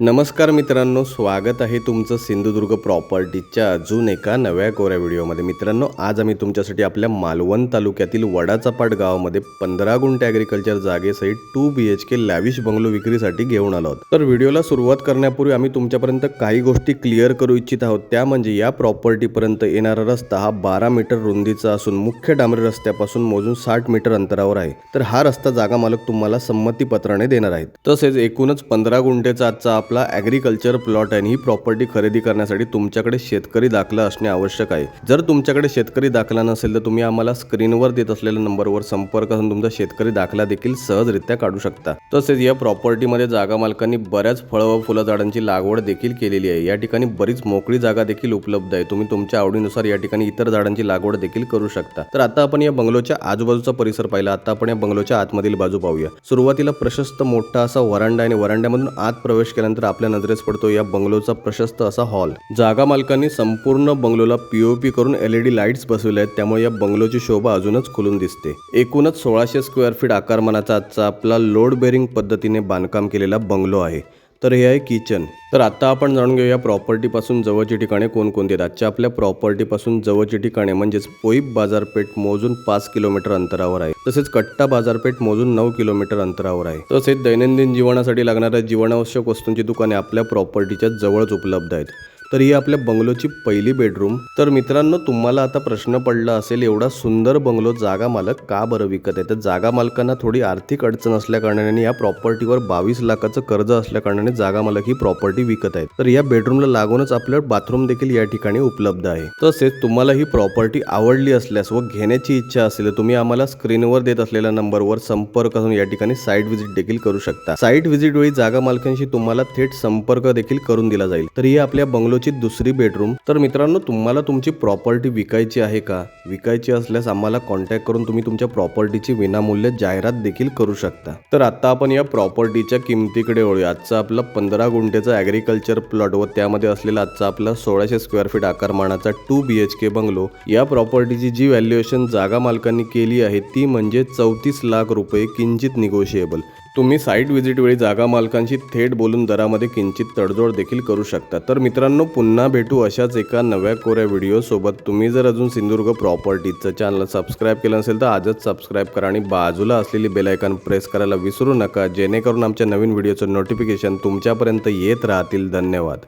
नमस्कार मित्रांनो स्वागत आहे तुमचं सिंधुदुर्ग प्रॉपर्टीच्या अजून एका नव्या कोऱ्या व्हिडिओमध्ये. मित्रांनो आज आम्ही तुमच्यासाठी आपल्या मालवण तालुक्यातील वडाचापाट गावामध्ये पंधरा गुंठे agriculture जागेसहित two B H K lavish bungalow विक्रीसाठी घेऊन आलो आहोत. तर व्हिडिओला सुरुवात करण्यापूर्वी आम्ही तुमच्यापर्यंत काही गोष्टी क्लिअर करू इच्छित आहोत. त्या म्हणजे या प्रॉपर्टीपर्यंत येणारा रस्ता हा बारा मीटर रुंदीचा असून मुख्य डांबरी रस्त्यापासून मोजून साठ मीटर अंतरावर आहे. तर हा रस्ता जागा मालक तुम्हाला संमतीपत्राने देणार आहेत. तसेच एकूणच पंधरा गुंठेचा आजचा आपला ॲग्रिकल्चर प्लॉट आणि ही प्रॉपर्टी खरेदी करण्यासाठी तुमच्याकडे शेतकरी दाखला असणे आवश्यक आहे. जर तुमच्याकडे शेतकरी दाखला नसेल तर तुम्ही आम्हाला स्क्रीनवर देत असलेल्या नंबरवर संपर्क करून तुमचा शेतकरी दाखला देखील सहजरित्या काढू शकता. तसेच या प्रॉपर्टीमध्ये जागा मालकांनी बऱ्याच फळं व फुलझाडांची लागवड देखील केलेली आहे. या ठिकाणी बरीच मोकळी जागा देखील उपलब्ध आहे. तुम्ही तुमच्या आवडीनुसार या ठिकाणी इतर झाडांची लागवड देखील करू शकता. तर आता आपण या बंगलोच्या आजूबाजूचा परिसर पाहिला. आता आपण या बंगलोच्या आतमधील बाजू पाहूया. सुरुवातीला प्रशस्त मोठा असा वरांडा आणि वरांड्यामधून आत प्रवेश केल्यानंतर आपल्या नजरेस पडतो या बंगलोचा प्रशस्त असा हॉल. जागा मालकांनी संपूर्ण बंगलोला पीओपी करून एलईडी लाईट्स बसवल्या आहेत. त्यामुळे या बंगलोची शोभा अजूनच खुलून दिसते. एकूणच सोळाशे स्क्वेअर फीट आकारमानाचा आजचा आपला लोड बेरिंग पद्धतीने बांधकाम केलेला बंगलो आहे. तर हे आहे किचन. तर आता आपण जाणून घेऊया प्रॉपर्टीपासून जवळची ठिकाणे कोणकोणती आहेत. आजच्या आपल्या प्रॉपर्टीपासून जवळची ठिकाणे म्हणजेच पोईप बाजारपेठ मोजून पाच किलोमीटर अंतरावर आहे. तसेच कट्टा बाजारपेठ मोजून नऊ किलोमीटर अंतरावर आहे. तसेच दैनंदिन जीवनासाठी लागणाऱ्या जीवनावश्यक वस्तूंची दुकाने आपल्या प्रॉपर्टीच्या जवळच उपलब्ध आहेत. तर ही आपल्या बंगलोची पहिली बेडरूम तर मित्रांनो तुम्हाला आता प्रश्न पडला असेल एवढा सुंदर बंगलो जागा मालक का बरं विकत आहे? तर जागा मालकांना थोडी आर्थिक अडचण असल्या कारणाने या प्रॉपर्टीवर बावीस लाखाचं कर्ज असल्याकारणाने जागा मालक ही प्रॉपर्टी विकत आहेत. तर या बेडरूमला लागूनच आपलं बाथरूम देखील या ठिकाणी उपलब्ध आहे. तसेच तुम्हाला ही प्रॉपर्टी आवडली असल्यास व घेण्याची इच्छा असेल तुम्ही आम्हाला स्क्रीनवर देत असलेल्या नंबरवर संपर्क करून या ठिकाणी साईट व्हिजिट देखील करू शकता. साईट व्हिजिट वेळी जागा मालकांशी तुम्हाला थेट संपर्क देखील करून दिला जाईल. तर ही आपल्या बंगलोची दुसरी बेडरूम तर मित्रांनो तुम्हाला तुमची प्रॉपर्टी विकायची आहे का? विकायची असल्यास आम्हाला कॉन्टॅक्ट करून तुम्ही तुमच्या प्रॉपर्टीची विनामूल्य जाहिरात देखील करू शकता. तर आता आपण या प्रॉपर्टीच्या किमतीकडे वळूया. आजचा आपला पंधरा गुंठेचा ॲग्रिकल्चर प्लॉट व त्यामध्ये असलेला आजचा आपला सोळाशे square feet आकारमानाचा two B H K bungalow या प्रॉपर्टीची जी व्हॅल्युएशन जागा मालकांनी केली आहे ती म्हणजे चौतीस लाख रुपये किंचित निगोशिएबल तुम्ही साईट विजिटवेळी जागा मालकांशी थेट बोलून दरामध्ये किंचित तडजोड देखील करू शकता. तर मित्रांनो पुन्हा भेटू अशाच एका नव्या कोऱ्या व्हिडिओसोबत तुम्ही जर अजून सिंधुदुर्ग प्रॉपर्टीचं चॅनल सबस्क्राईब केलं नसेल तर आजच सबस्क्राईब करा आणि बाजूला असलेली बेल प्रेस करायला विसरू नका. जेणेकरून आमच्या नवीन व्हिडिओचं नोटिफिकेशन तुमच्यापर्यंत येत राहतील. धन्यवाद.